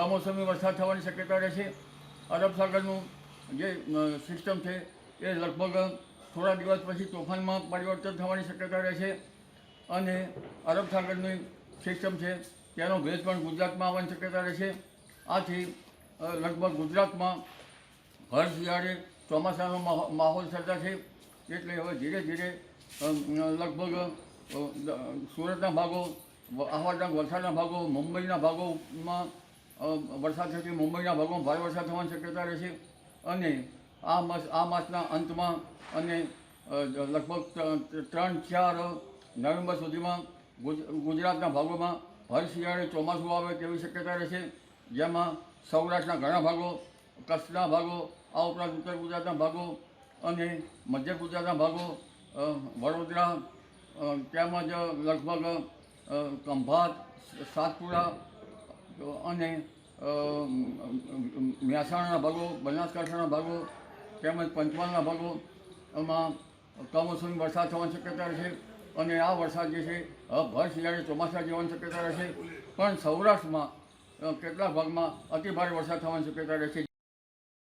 કમોસમી વરસાદ થવાની શક્યતા રહેશે. અરબ સાગરનું જે સિસ્ટમ છે, એ લગભગ થોડા દિવસ પછી તોફાનમાં પરિવર્તન થવાની શક્યતા રહેશે. અને અરબ સાગરની સિસ્ટમ છે, તેનો ભેજ પણ ગુજરાતમાં આવવાની શક્યતા રહેશે. આથી લગભગ ગુજરાતમાં હર શિયાળે ચોમાસાનો માહો- માહોલ સર્જાશે. એટલે હવે ધીરે ધીરે લગભગ સુરતના ભાગો આહવાના વલસાડના ભાગો, મુંબઈના ભાગોમાં વરસાદ થશે મુંબઈના ભાગમાં ભારે વરસાદ થવાની શક્યતા રહેશે અને આ માસ, આ માસના અંતમાં અને લગભગ ત્રણ ચાર નવેમ્બર સુધીમાં ગુજ- ગુજરાતના ભાગોમાં હર શિયાળે ચોમાસું આવે તેવી શક્યતા રહેશે જેમાં સૌરાષ્ટ્રના ઘણા ભાગો, કચ્છના ભાગો, આ ઉપરાંત ઉત્તર ગુજરાતના ભાગો અને મધ્ય ગુજરાતના ભાગો વડોદરા તેમજ લગભગ ખંભાત સાતપુરા અને મહેસાણાના ભાગો, બનાસકાંઠાના ભાગો, તેમજ પંચમહાલના ભાગો, એમાં કમોસમી વરસાદ થવાની શક્યતા રહેશે અને આ વરસાદ જે છે ભર શિયાળે ચોમાસા જેવાની શક્યતા રહેશે પણ સૌરાષ્ટ્રમાં કેટલાક ભાગમાં અતિભારે વરસાદ થવાની શક્યતા રહેશે